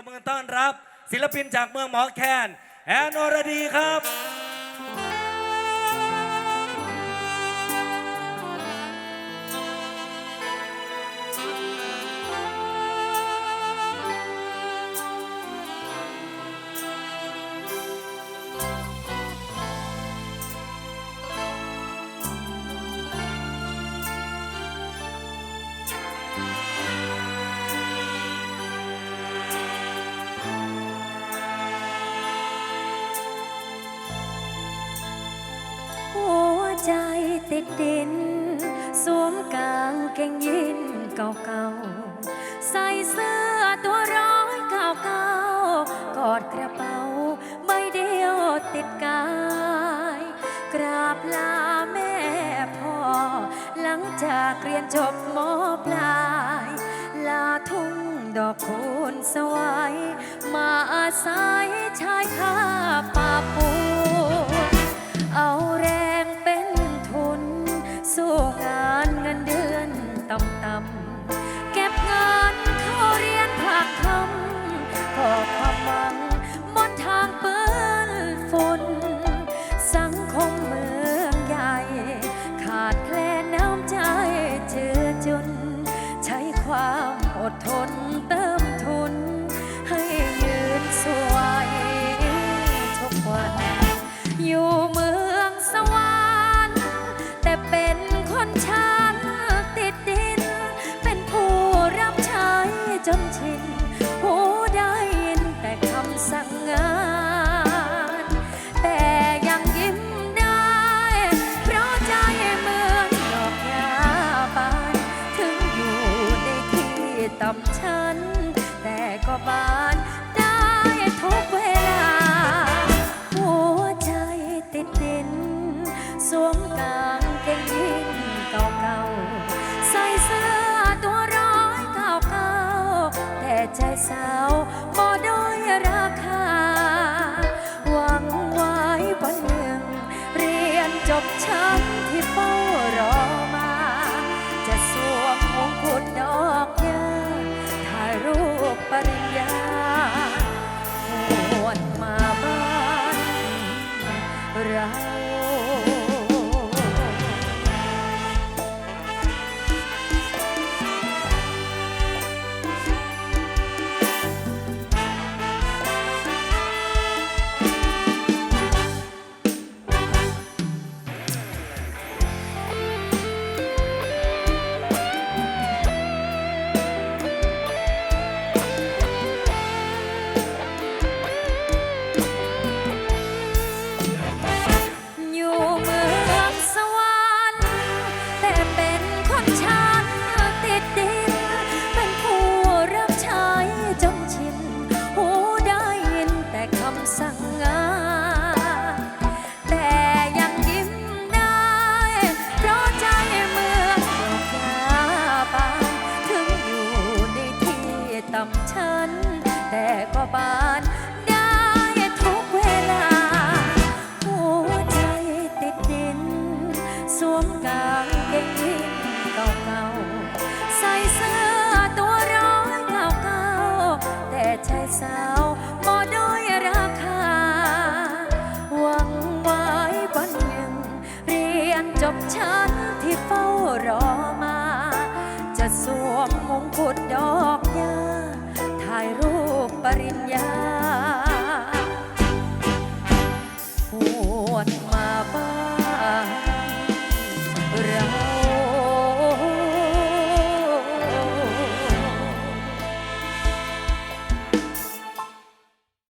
บมือต้อนรับ ศิลปินจากเมืองหมอแคนแอนอรดีครับ ใจติดดิน สวมกางเกงยีนเก่าๆ ใส่เสื้อตัวร้อยเก่าๆกอดกระเป๋าใบเดียวติดกาย กราบลาแม่พ่อ หลังจากเรียนจบมปลาย ลาทุ่งดอกคูณสวย มาอาศัยชายคาป่าปู ต่ำชั้นแต่ก็บานได้ทุกเวลา หัวใจติดดิน สวมกางเกงยีนเก่าๆ ใส่เสื้อตัวร้อยเก่าๆ แต่ใจสาวบ่ด้อยราคา หวังไว้วันหนึ่ง เรียนจบชั้นที่เฝ้ารอมา จะสวมมงกุฎดอกยาถ่า ปริญญา